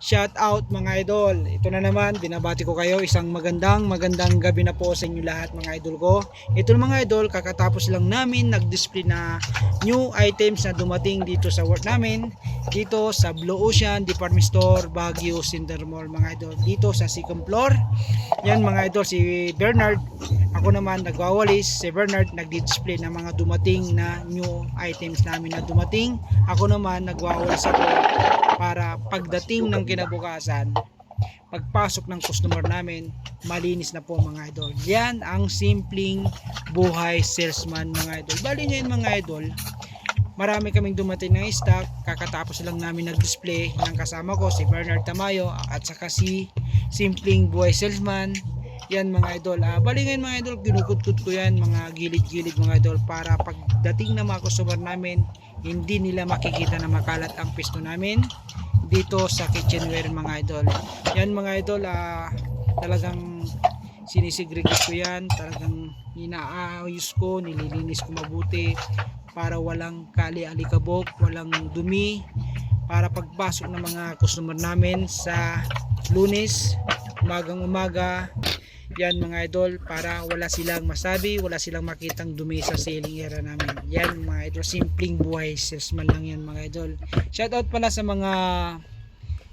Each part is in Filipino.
Shout out mga idol. Ito na naman, binabati ko kayo. Isang magandang magandang gabi na po sa inyo lahat mga idol ko. Ito mga idol, kakatapos lang namin nag-display na new items na dumating dito sa work namin. Dito sa Blue Ocean Department Store, Baguio Cinder Mall mga idol. Dito sa second floor. Yan mga idol, si Bernard. Ako naman nagwawalis. Si Bernard nag-display ng mga dumating na new items namin na dumating. Ako naman nagwawalis ako para pagdating ng kinabukasan pagpasok ng customer namin malinis na po mga idol. Yan ang simpleng buhay salesman mga idol. Bali ngayon mga idol marami kaming dumating ng stock. Kakatapos lang namin nag-display ng kasama ko si Bernard Tamayo at saka si simpleng buhay salesman yan mga idol ah, bali ngayon mga idol kinukudkod ko yan mga gilid-gilid mga idol para pagdating ng mga customer namin hindi nila makikita na makalat ang pisto namin dito sa kitchenware mga idol. Yan mga idol ah, talagang sinisegregate ko yan talagang inaayos ko nililinis ko mabuti para walang kali alikabok walang dumi para pagpasok ng mga customer namin sa lunes umagang umaga yan mga idol para wala silang masabi wala silang makitang dumi sa ceiling area namin. Yan mga idol simpleng buhay salesman lang yan mga idol. Shoutout pala sa mga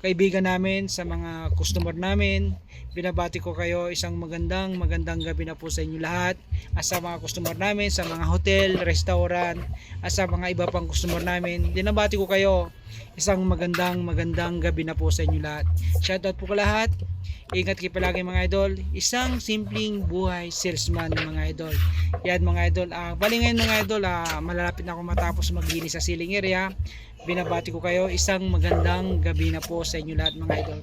kaibigan namin sa mga customer namin. Binabati ko kayo isang magandang magandang gabi na po sa inyo lahat. At sa mga customer namin sa mga hotel, restaurant at sa mga iba pang customer namin dinabati ko kayo. Isang magandang magandang gabi na po sa inyo lahat. Shoutout po ko lahat Ingat kayo palagi mga idol. Isang simpleng buhay salesman mga idol. Yan mga idol. Ah, bali ngayon mga idol, ah, malalapit na ako matapos maglinis sa ceiling area. Binabati ko kayo. Isang magandang gabi na po sa inyo lahat mga idol.